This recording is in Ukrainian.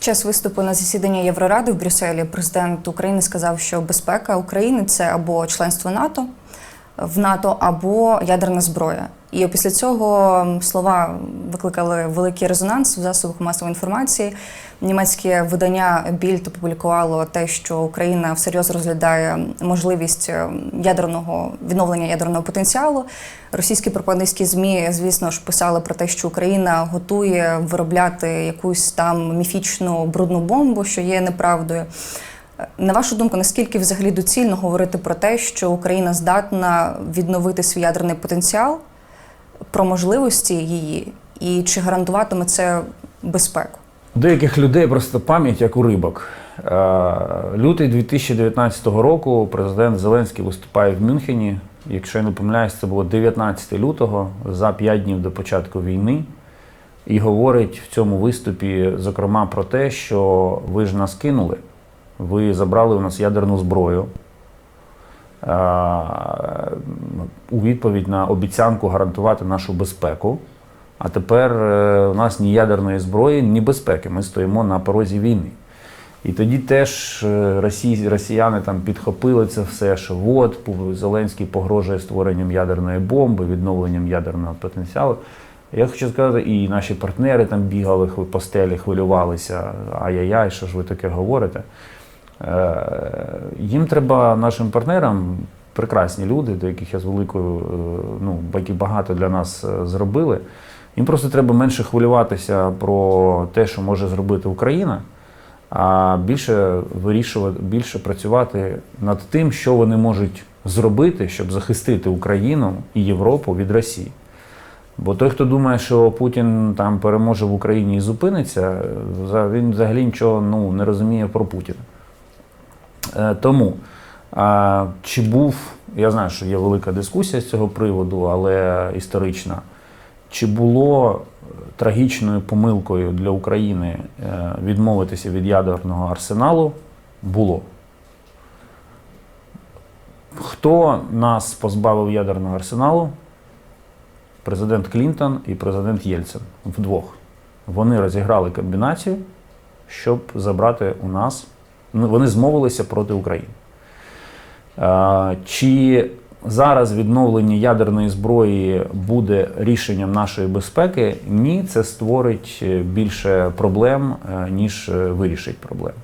Під час виступу на засіданні Євроради в Брюсселі президент України сказав, що безпека України це або членство НАТО в НАТО, або ядерна зброя. І після цього слова викликали великий резонанс в засобах масової інформації. Німецьке видання Більд опублікувало те, що Україна всерйоз розглядає можливість е, ядерного відновлення ядерного потенціалу. Російські пропагандистські змі, звісно ж, писали про те, що Україна готує виробляти якусь там міфічну брудну бомбу, що є неправдою. Е, На вашу думку, наскільки взагалі доцільно говорити про те, що Україна здатна відновити свій ядерний потенціал, про можливості її, і чи гарантуватиме це безпеку? Деяких людей просто пам'ять як у рибок. Е, Лютий 2019 року президент Зеленський виступає в Мюнхені. Якщо я не помиляюсь, це було 19 лютого, за 5 днів до початку війни, і говорить в цьому виступі, зокрема, про те, що ви ж нас кинули, ви забрали у нас ядерну зброю. У відповідь на обіцянку гарантувати нашу безпеку. А тепер е, у нас ні ядерної зброї, ні безпеки. Ми стоїмо на порозі війни. І тоді теж е, росі- росіяни там підхопили це все, що от Зеленський погрожує створенням ядерної бомби, відновленням ядерного потенціалу. Я хочу сказати, і наші партнери там бігали по стелі, хвилювалися. Ай-яй-яй, що ж ви таке говорите? Е, Їм треба нашим партнерам, прекрасні люди, до яких я з великою, е, ну, які багато для нас е, зробили. Їм просто треба менше хвилюватися про те, що може зробити Україна, а більше вирішувати, більше працювати над тим, що вони можуть зробити, щоб захистити Україну і Європу від Росії. Бо той, хто думає, що Путін там переможе в Україні і зупиниться, він взагалі нічого ну, не розуміє про Путіна. Е, Тому, чи був, я знаю, що є велика дискусія з цього приводу, але історична. Чи було е, трагічною помилкою для України е, відмовитися від ядерного арсеналу? Було. Хто нас позбавив ядерного арсеналу? Президент Клінтон і президент Єльцин вдвох. Вони розіграли комбінацію, щоб забрати у нас. Ну, Вони змовилися проти України. Чи зараз відновлення ядерної зброї буде рішенням нашої безпеки? Ні, це створить е, більше проблем, е, ніж е, вирішить проблем.